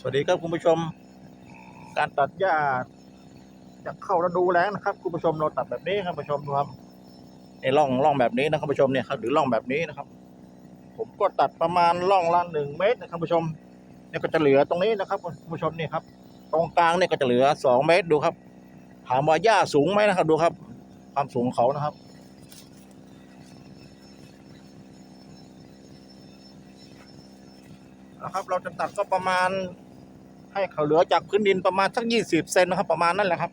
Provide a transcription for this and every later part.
สวัสดีครับคุณผู้ชม การตัดหญ้าจะเข้าฤดูแล้งนะครับคุณผู้ชมเราตัดแบบนี้ครับคุณผู้ชมดูครับไอ้ร่องร่องแบบนี้นะครับคุณผู้ชมเนี่ยครับหรือร่องแบบนี้นะครับ ผมก็ตัดประมาณร่องละหนึ่งเมตรนะครับคุณผู้ชมเนี่ยก็จะเหลือตรงนี้นะครับคุณผู้ชมนี่ครับ ตรงกลางเนี่ยก็จะเหลือสองเมตรดูครับ ถามว่าหญ้าสูงไหมนะครับดูครับ ความสูงของเขานะครับนะครับเราจะตัดก็ประมาณ ให้เขาเหลือจากพื้นดินประมาณสักยี่สิบเซนนะครับ ประมาณนั่นแหละครับ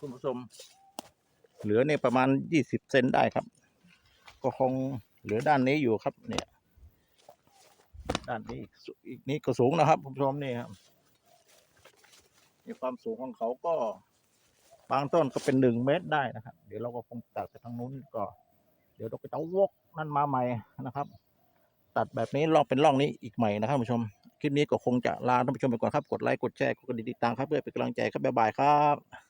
คุณผู้ชม เหลือเนี่ยประมาณยี่สิบเซนได้ครับ ก็คงเหลือด้านนี้อยู่ครับ เนี่ย ด้านนี้อีกนี้ก็สูงนะครับ คุณผู้ชมนี่ครับนี่ความสูงของเขาก็ บางต้นก็เป็นหนึ่งเมตรได้นะครับ เดี๋ยวเราก็คงตัดไปทางนู้นก็ เดี๋ยวเราก็จะวกนั่นมาใหม่นะครับ ตัดแบบนี้ลองเป็นร่องนี้อีกใหม่นะครับคุณผู้ชม คลิปนี้ก็คงจะลาท่านผู้ชมไปก่อนครับ กดไลค์ กดแชร์ กดกระดิ่งติดตามครับเพื่อเป็นกำลังใจครับบ๊ายบายครับ